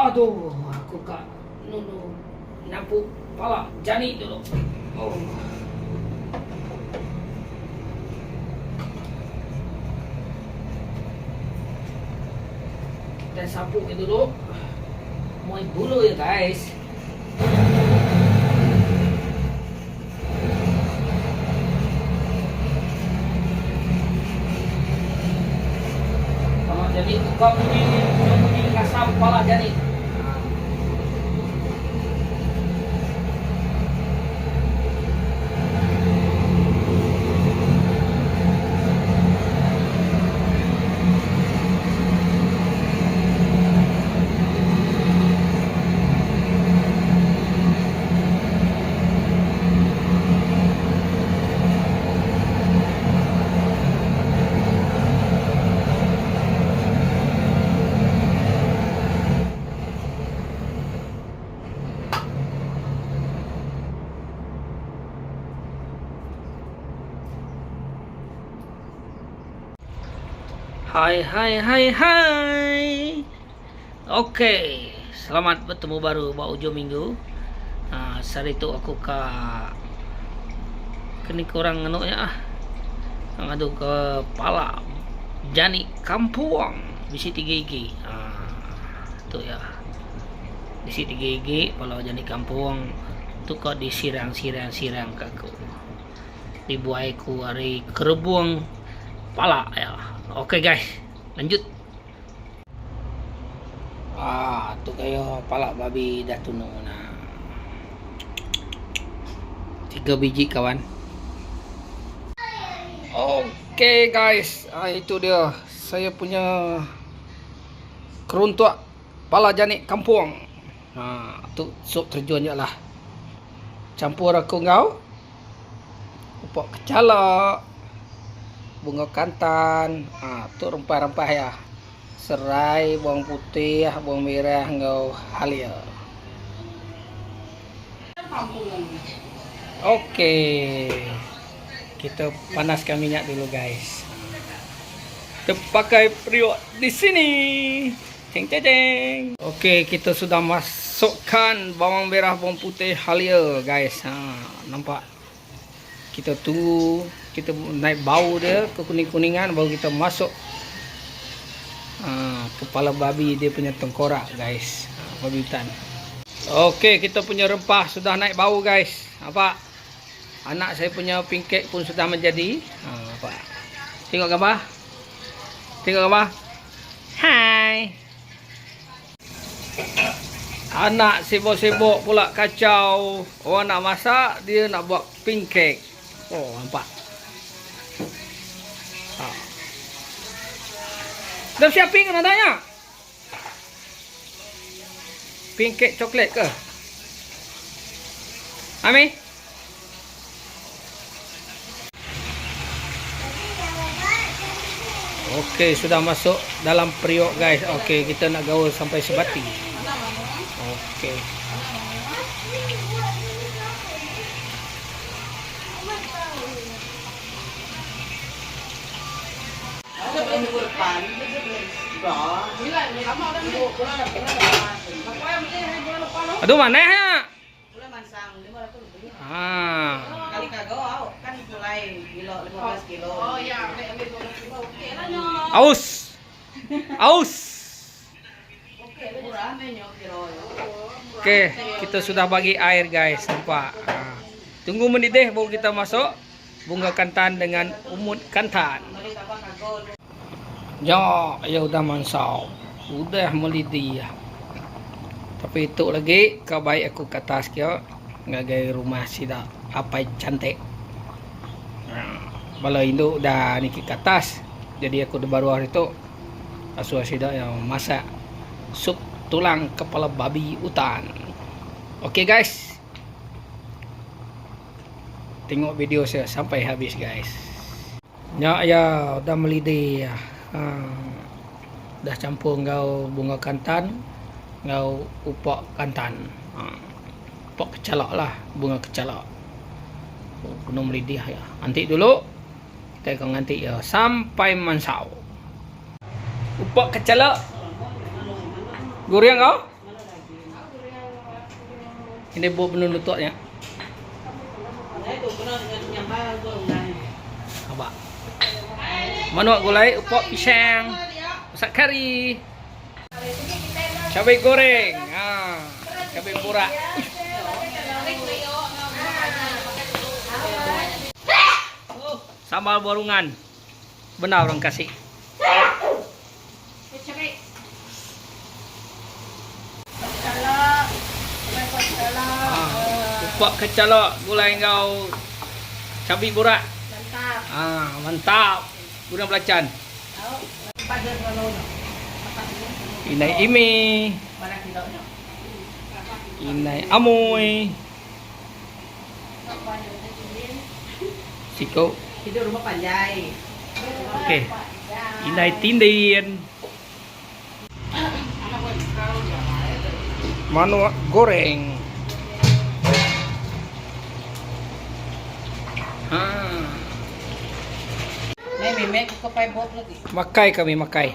Aduh, aku kak nunu nampu pala jani dulu. Oh. Kita sapu itu dulu. Mau bulu ya guys. Oh, jadi kau punya kau punya kasam pala jani. Hai hai hai hai. Okey, selamat bertemu baru buat hujung minggu. Ha, hari tu aku ke kini kurang anu ya ah. Ngadu ke Pala Jani Kampung di Siti Gigi. Ha, tu ya. Di Siti Gigi Pala Jani Kampung tu kau disirang-sirang-sirang ke aku. Dibuai ku hari kerebuang pala ya. Okey guys, lanjut. Ah, tu kayo pala babi dah tuno na. Tiga biji kawan. Okey guys, ah, itu dia. Saya punya keruntuk pala janik kampung. Ha, tu sup terjun lah. Campur aku ngau. Upok kecalak bunga kantan. Ah tu rempah-rempah ya. Serai bawang putih bawang merah ngau halia oke kita panaskan minyak dulu guys. Kita pakai periuk di sini. Ceng ceng oke kita sudah masukkan bawang merah bawang putih halia guys. Ha nampak? Kita tunggu kita naik bau dia ke kuning-kuningan baru kita masuk ha, kepala babi dia punya tengkorak guys. Ha, babi hutan. Ok kita punya rempah sudah naik bau guys. Apa anak saya punya pingkek pun sudah menjadi. Apa tengok gambar. Tengok gambar. Hai. Anak sibuk-sibuk pula kacau. Orang nak masak dia nak buat pingkek. Oh nampak Dah siap pink nak tanya? Pink kek coklat ke? Ami? Okey, sudah masuk dalam periuk guys. Okey, kita nak gaul sampai sebati. Okey. Aduh mana? Ah. Kali kagak au mulai kilo 15 kilo. Ya, ambil ambil 12 kilo okey nyo. Aus. Aus. Okey, kita sudah bagi air guys, nampak. Ah. Tunggu menit deh baru kita masuk bunga kantan dengan umut kantan. Ya, ya udah mansau. Udah melidih ya. Tapi itu lagi kau baik aku ke atas kyo. Ngagai rumah sida apa cantik. Bala induk dah niki ke atas. Jadi aku di baru hari itu asua sida yang masak sup tulang kepala babi hutan. Okey guys. Tengok video saya sampai habis guys. Ya ya udah melidih ya. Ha, dah campur ngau bunga kantan ngau upok kantan. Ha, upok kecalak lah, bunga kecalak. Oh, gunung melidih ya. Antik dulu. Kita akan ngantik ya sampai mansau. Upok kecalak. Goreng kau? Ini buat penutupnya. Nah, Manuak gulai, upok pisang, masak kari, cabai goreng, ah, cabai borak. Sambal borungan. Benar orang kasih. Upok kecalok, gulai engkau, cabai borak. Mantap. Ah, mantap. Unang platyan. Inay Imi. Inay Amoy. Siko. Okay. Inay Tindayin. Manok goreng. Ah. Mimi, may kukapaybot lagi. Makkay kami, makkay.